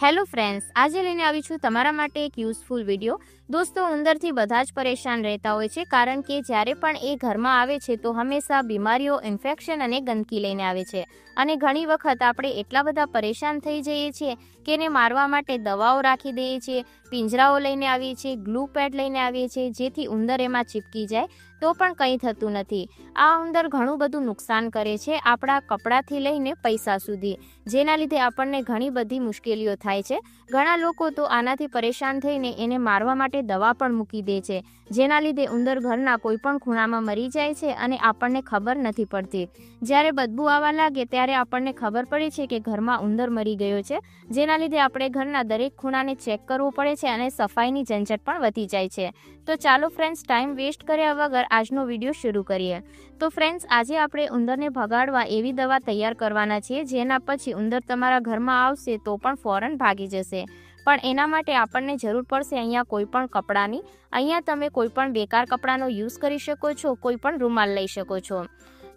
Hello friends આજે લઈને આવી છું તમારા માટે એક યુઝફુલ વીડિયો દોસ્તો ઉંદરથી બધા જ પરેશાન રહેતા હોય છે કારણ કે જ્યારે પણ એ ઘરમાં આવે છે તો હંમેશા બીમારીઓ, ઇન્ફેક્શન અને ગંદકી લઈને આવે છે. અને ઘણી વખત આપણે એટલા બધા પરેશાન થઈ જઈએ છીએ કે એને મારવા માટે દવાઓ રાખી દઈએ છીએ, પિંજરાઓ લઈને આવીએ છીએ, ગ્લુ પેડ લઈને આવીએ છીએ, જેથી ઉંદર એમાં ચીપકી જાય તો પણ કંઈ થતું નથી. આ ઉંદર ઘણું બધું નુકસાન કરે છે આપણા કપડાથી લઈને પૈસા સુધી, જેના લીધે આપણને ઘણી બધી મુશ્કેલીઓ થાય છે. ઘણા લોકો તો આનાથી પરેશાન થઈને એને મારવા માટે દવા પણ મૂકી દે છે, જેના લીધે ઉંદર ઘરના કોઈ પણ ખૂણામાં મરી જાય છે અને આપણને ખબર નથી પડતી. જ્યારે બદબુ આવવા લાગે ત્યારે આપણને ખબર પડે છે કે ઘરમાં ઉંદર મરી ગયો છે, જેના લીધે આપણે ઘરના દરેક ખૂણાને ચેક કરવું પડે છે અને સફાઈની ઝંઝટ પણ વધી જાય છે. તો ચાલો ફ્રેન્ડ્સ, ટાઈમ વેસ્ટ કર્યા વગર આજનો વીડિયો શરૂ કરીએ. તો ફ્રેન્ડ્સ, આજે આપણે ઉંદરને ભગાડવા એવી દવા તૈયાર કરવાના છીએ, જેના પછી ઉંદર તમારા ઘરમાં આવશે તો પણ ફોરન ભાગી જશે. પણ એના માટે આપણને જરૂર પડશે અહીંયા કોઈ પણ કપડાની. અહીંયા તમે કોઈ પણ બેકાર કપડાનો યુઝ કરી શકો છો, કોઈ પણ રૂમાલ લઈ શકો છો.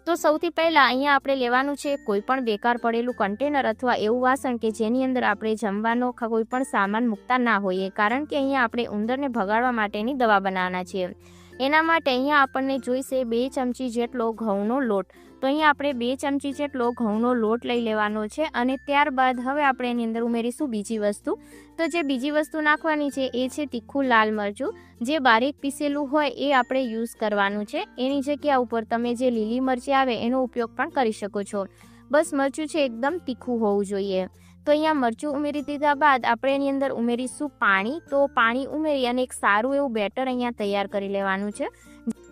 તો સૌથી પહેલાં અહીંયા આપણે લેવાનું છે કોઈ પણ બેકાર પડેલું કન્ટેનર અથવા એવું વાસણ કે જેની અંદર આપણે જમવાનો કોઈ પણ સામાન મૂકતા ના હોઈએ, કારણ કે અહીંયા આપણે ઉંદરને ભગાડવા માટેની દવા બનાવવાના છીએ. એના માટે અહીંયા આપણને જોઈશે બે ચમચી જેટલો ઘઉંનો લોટ તો અહીં આપણે બે ચમચી જેટલો ઘઉંનો લોટ લઈ લેવાનો છે અને ત્યારબાદ હવે આપણે એની અંદર ઉમેરીશું બીજી વસ્તુ. તો જે બીજી વસ્તુ નાખવાની છે એ છે તીખું લાલ મરચું. જે બારીક પીસેલું હોય એ આપણે યુઝ કરવાનું છે. એની જગ્યા ઉપર તમે જે લીલી મરચી આવે એનો ઉપયોગ પણ કરી શકો છો. બસ મરચું છે એકદમ તીખું હોવું જોઈએ. તો અહીંયા મરચું ઉમેરી દીધા બાદ આપણે એની અંદર ઉમેરીશું પાણી. તો પાણી ઉમેરી અને એક સારું એવું બેટર અહીંયા તૈયાર કરી લેવાનું છે.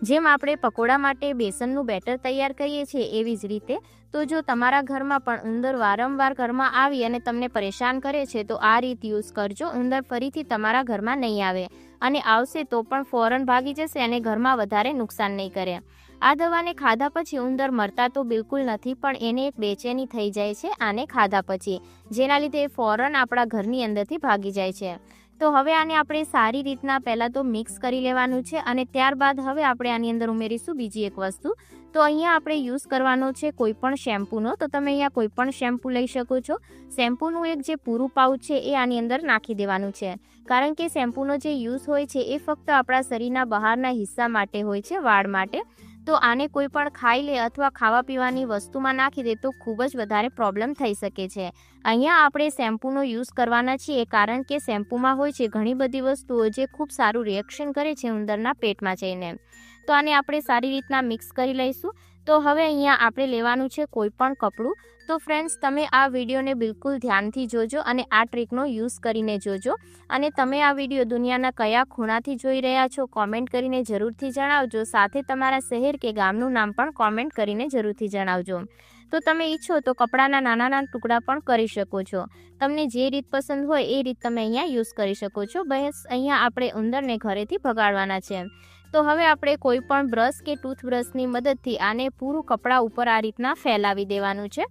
જેમ આપણે પકોડા માટે બેસનનું બેટર તૈયાર કરીએ છીએ એવી જ રીતે, તો જો તમારા ઘરમાં પણ ઉંદર વારંવાર ઘરમાં આવી અને તમને પરેશાન કરે છે, તો આ રીત યુઝ કરજો. ઉંદર ફરીથી તમારા ઘરમાં નહીં આવે અને આવશે તો પણ ફોરન ભાગી જશે અને ઘરમાં વધારે નુકસાન નહીં કરે. આ દવાને ખાધા પછી ઉંદર મરતા તો બિલકુલ નથી, પણ એને એક બેચેની થઈ જાય છે આને ખાધા પછી, જેના લીધે ફોરન આપણા ઘરની અંદરથી ભાગી જાય છે. તો હવે આને આપણે સારી રીતના પહેલાં તો મિક્સ કરી લેવાનું છે અને ત્યારબાદ હવે આપણે આની અંદર ઉમેરીશું બીજી એક વસ્તુ. તો અહીંયા આપણે યુઝ કરવાનો છે કોઈ પણ શેમ્પૂનો. તો તમે અહીંયા કોઈ પણ શેમ્પૂ લઈ શકો છો. શેમ્પૂનું એક જે પૂરું પાઉચ છે એ આની અંદર નાખી દેવાનું છે. કારણ કે શેમ્પૂનો જે યુઝ હોય છે એ ફક્ત આપણા શરીરના બહારના હિસ્સા માટે હોય છે, વાળ માટે. તો આને કોઈ પણ ખાઈ લે અથવા ખાવા પીવાની વસ્તુમાં નાખી દે તો ખૂબ જ વધારે પ્રોબ્લેમ થઈ શકે છે. અહીંયા આપણે શેમ્પૂનો યુઝ કરવાના છીએ કારણ કે શેમ્પૂમાં હોય છે ઘણી બધી વસ્તુઓ જે ખૂબ સારું રિએક્શન કરે છે ઉંદરના પેટમાં જઈને. તો આને આપણે સારી રીતના મિક્સ કરી લઈશું. તો હવે અહીંયા આપણે લેવાનું છે કોઈ પણ કપડું. તો ફ્રેન્ડ્સ તમે આ વિડીયોને બિલકુલ ધ્યાનથી જોજો અને આ ટ્રીકનો યુઝ કરીને જોજો. અને તમે આ વીડિયો દુનિયાના કયા ખૂણાથી જોઈ રહ્યા છો કોમેન્ટ કરીને જરૂરથી જણાવજો. સાથે તમારા શહેર કે ગામનું નામ પણ કોમેન્ટ કરીને જરૂરથી જણાવજો. તો તમે ઈચ્છો તો કપડાના નાના નાના ટુકડા પણ કરી શકો છો. તમને જે રીત પસંદ હોય એ રીત તમે અહીંયા યુઝ કરી શકો છો. બસ, અહીંયા આપણે ઉંદરને ઘરેથી ભગાડવાના છે. તો હવે આપણે કોઈ પણ બ્રશ કે ટૂથબ્રશની મદદથી આને પૂરું કપડાં ઉપર આ રીતના ફેલાવી દેવાનું છે.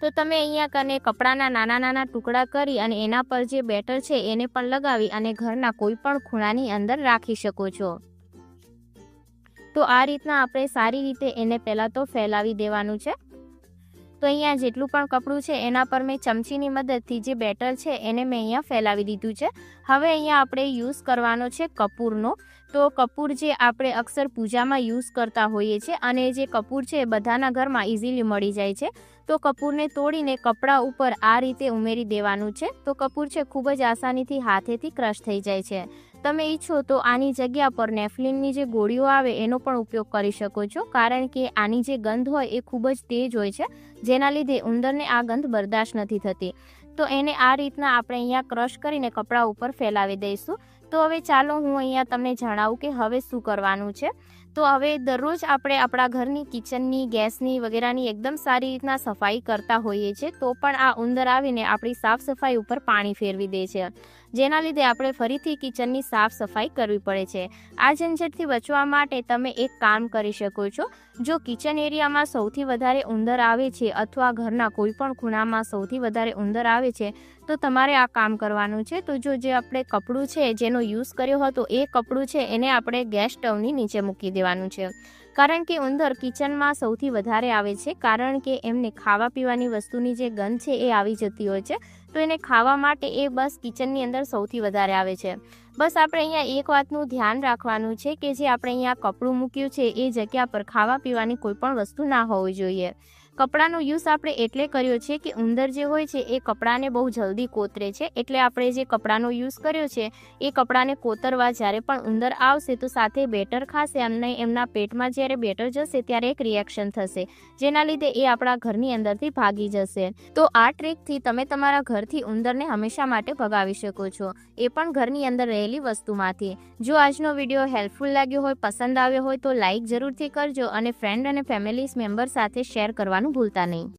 તો તમે અહીંયા કને કપડાના નાના નાના ટુકડા કરી અને એના પર જે બેટર છે એને પણ લગાવી અને ઘરના કોઈ પણ ખૂણાની અંદર રાખી શકો છો. તો આ રીતના આપણે સારી રીતે એને પહેલાં તો ફેલાવી દેવાનું છે. તો અહીંયા જેટલું પણ કપડું છે, એના પર મેં ચમચીની મદદથી જે બેટર છે, એને મેં અહીંયા ફેલાવી દીધું છે. હવે અહીંયા આપણે યુઝ કરવાનો છે કપૂરનો. તો કપૂર જે આપણે અક્ષર પૂજામાં યુઝ કરતા હોઈએ છીએ અને જે કપૂર છે એ બધાના ઘરમાં ઇઝીલી મળી જાય છે. તો કપૂરને તોડીને કપડાં ઉપર આ રીતે ઉમેરી દેવાનું છે. તો કપૂર છે, ખૂબ જ આસાનીથી હાથેથી ક્રશ થઈ જાય છે. તમે ઈચ્છો તો આની જગ્યા પર નેફલિનની જે ગોળીઓ આવે એનો પણ ઉપયોગ કરી શકો છો. કારણ કે આની જે ગંધ હોય એ ખૂબ જ તેજ હોય છે, જેના લીધે ઉંદરને આ ગંધ બરદાશ્ત નથી થતી. તો એને આ રીતના આપણે અહીંયા ક્રશ કરીને કપડાં ઉપર ફેલાવી દઈશું. તો હવે ચાલો હું અહીંયા તમને જણાવું કે હવે શું કરવાનું છે. તો હવે દરરોજ આપણે આપણા ઘરની કિચનની, ગેસની વગેરેની એકદમ સારી રીતના સફાઈ કરતા હોઈએ છીએ, તો પણ આ ઉંદર આવીને આપણી સાફ સફાઈ ઉપર પાણી ફેરવી દે છે. જેના લીધે આપણે ફરીથી કિચનની સાફ સફાઈ કરવી પડે છે. આ ઝંઝટથી બચવા માટે તમે એક કામ કરી શકો છો. જો કિચન એરિયામાં સૌથી વધારે ઉંદર આવે છે અથવા ઘરના કોઈ પણ ખૂણામાં સૌથી વધારે ઉંદર આવે છે, તો તમારે આ કામ કરવાનું છે. તો જો જે આપણે કપડું છે જેનો યુઝ કર્યો હતો, એ કપડું છે એને આપણે ગેસ સ્ટવની નીચે મૂકી દેવાનું દેવાનું છે. કારણ કે ઉંદર કિચનમાં સૌથી વધારે આવે છે, કારણ કે એમને ખાવા પીવાની વસ્તુની જે ગંધ છે એ આવી જતી હોય છે, તો એને ખાવા માટે એ બસ કિચનની અંદર સૌથી વધારે આવે છે. બસ આપણે અહીંયા એક વાતનું ધ્યાન રાખવાનું છે કે જે આપણે અહીંયા કપડું મૂક્યું છે એ જગ્યા પર ખાવા પીવાની કોઈ પણ વસ્તુ ના હોવી જોઈએ. કપડાનો યુઝ આપણે એટલે કર્યો છે કે ઉંદર જે હોય છે, એ કપડાને બહુ જલ્દી કોતરે છે. એટલે આપણે જે કપડાનો યુઝ કર્યો છે, એ કપડાને કોતરવા જ્યારે પણ ઉંદર આવશે તો સાથે બેટર ખાશે. અને એમના પેટમાં જ્યારે બેટર જશે ત્યારે એક રિએક્શન થશે, જેના લીધે એ આપણા ઘરની અંદરથી ભાગી જશે. તો આ ટ્રીકથી તમે તમારા ઘરથી ઉંદરને હંમેશા માટે ભગાવી શકો છો. એ પણ ઘરની અંદર રહેલી વસ્તુમાંથી. જો આજનો વીડિયો હેલ્પફુલ લાગ્યો હોય, પસંદ આવ્યો હોય તો લાઇક જરૂરથી કરજો અને ફ્રેન્ડ અને ફેમિલી મેમ્બર સાથે શેર કરવાનું ભૂલતા નહીં.